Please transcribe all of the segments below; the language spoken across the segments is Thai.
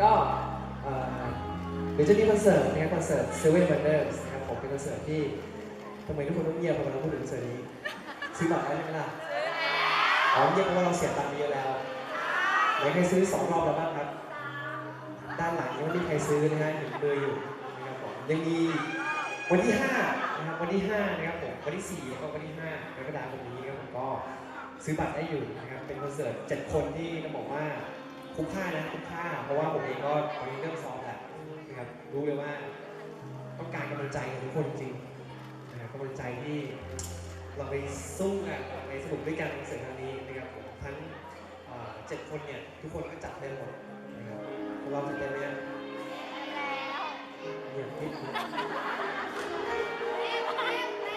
ก็เดี๋ยวจะมีคอนเสิร์ตนะครับคอนเสิร์ต Seven Wonders นะครับผมเป็นคอนเสิร์ตที่ทำไมทุกคนต้องเงียบพอเราพูดถึงคอนเสิร์ตนี้ซื้อบัตรได้ไหมล่ะอ๋อเงียบเพราะว่าเราเสียตังค์เยอะแล้วไหนใครซื้อสองรอบแล้วบ้างครับ ด้านหลังยังไม่มีใครซื้อนะฮะเห็นเบอร์อยู่นะครับผมยังมีวันที่5นะครับวันที่5นะครับผมวันที่4แล้วก็วันที่5กรกฎาคมนี้ครับผมก็ ซื้อบัตรได้อยู่นะครับเป็นคอนเสิร์ตเจ็ดคนที่ต้องบอกว่าคุ้มค่านะคุ้มค่า เพราะว่าผมเองก็ตอนนี้เริ่มซ้อมแล้วนะครับรู้เลยว่า ต้องการกำลังใจจากทุกคนจริงนะครับกำลังใจที่เราไปสู้กันไปสนุกด้วยกันในคอนเสิร์ตครั้งนี้นะครับผมทั้งเอ่อเจ็ดคนเนี่ยทุกคนก็จัดเต็มหมดนะครับพวกเราจัดเต็มไหมเนี่ยเนี่ยนิดนึง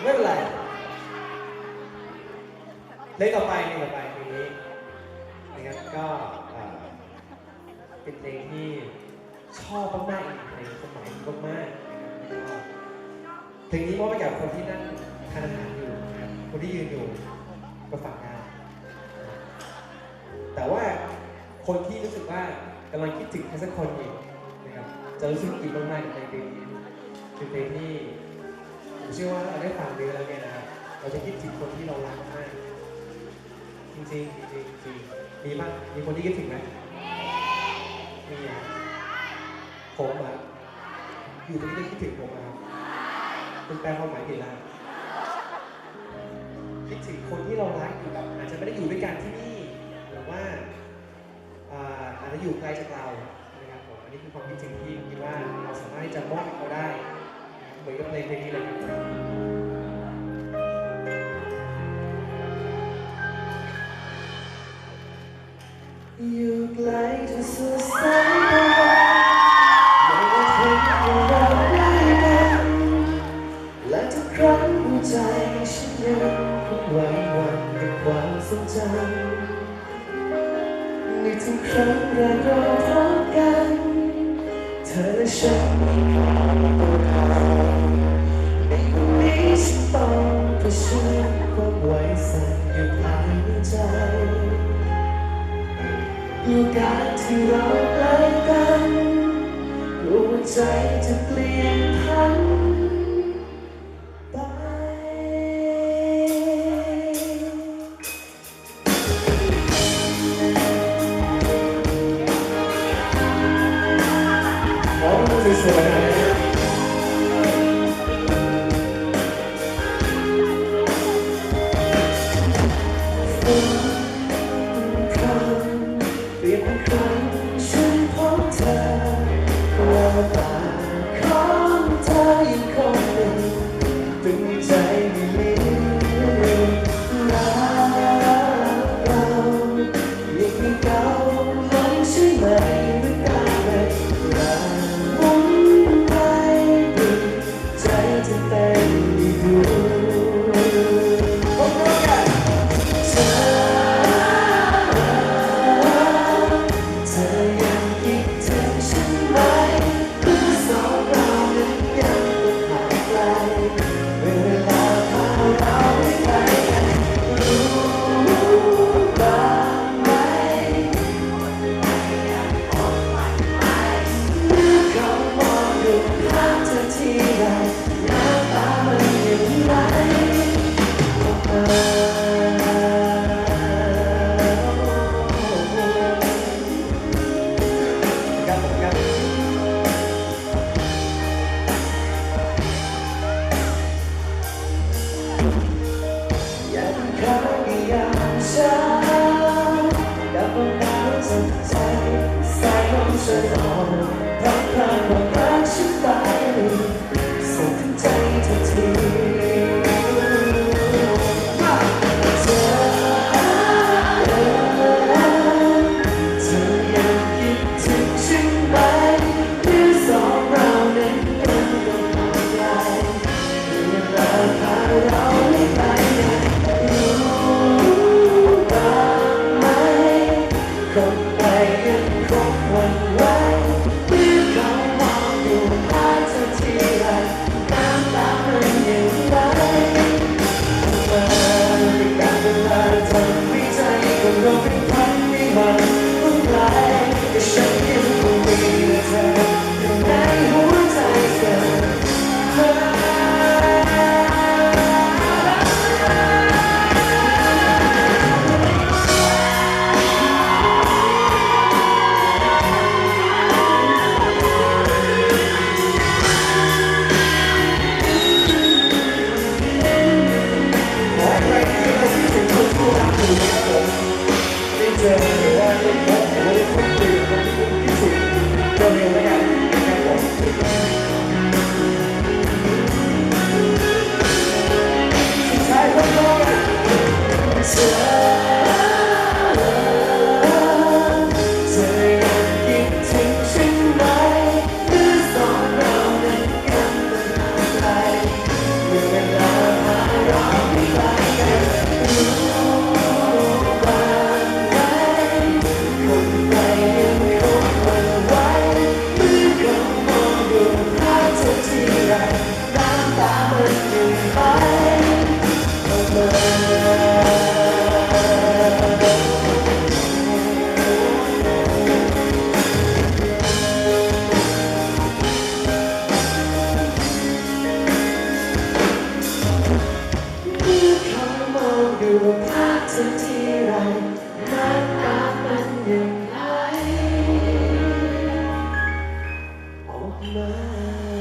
ไม่เป็นไร เพลงต่อไปเพลงต่อไปเพลงนี้นะครับก็เอ่อเป็นเพลงที่ชอบมากๆอีกเพลงสมัยมากๆนะครับแล้วก็เพลงนี้มอบให้กับคนที่นั่งทานอาหารอยู่นะครับคนที่ยืนอยู่ก็ฝากได้แต่ว่าคนที่รู้สึกว่ากำลังคิดถึงใครสักคนอยู่นะครับจะรู้สึกอินมากๆกับเพลงนี้เป็นเพลงที่ผมเชื่อว่าเราได้ฟังเนื้อแล้วเนี่ยนะครับเราจะคิดถึงคนที่เรารักมาก จริงๆจริงจริงมีมั้ยมีคนที่คิดถึงไหมมีอะผมอะอยู่ตรงนี้ได้คิดถึงผมอะคุณแปลความหมายผิดล้วคิดถึงคนที่เรารักอยู่แบบอาจจะไม่ได้อยู่ด้วยกันที่นี่หรือว่าอาจจะอยู่ไกลจากเรานะครับผมอันนี้คือความคิดถึงที่คิดว่าเราสามารถที่จะมอบให้เขาได้นะครับเหมือนกับเพลงเพลงนี้เลยครับ ครั้งแรกเราพบกัน เธอและฉันในวันนี้ฉันต้องเผชิญความไหวสั่นอยู่ภายในใจโอกาสที่เราใกล้กันกลัวว่าใจจะเปลี่ยนพัน นตึงใจไม่ลืมา Senhor.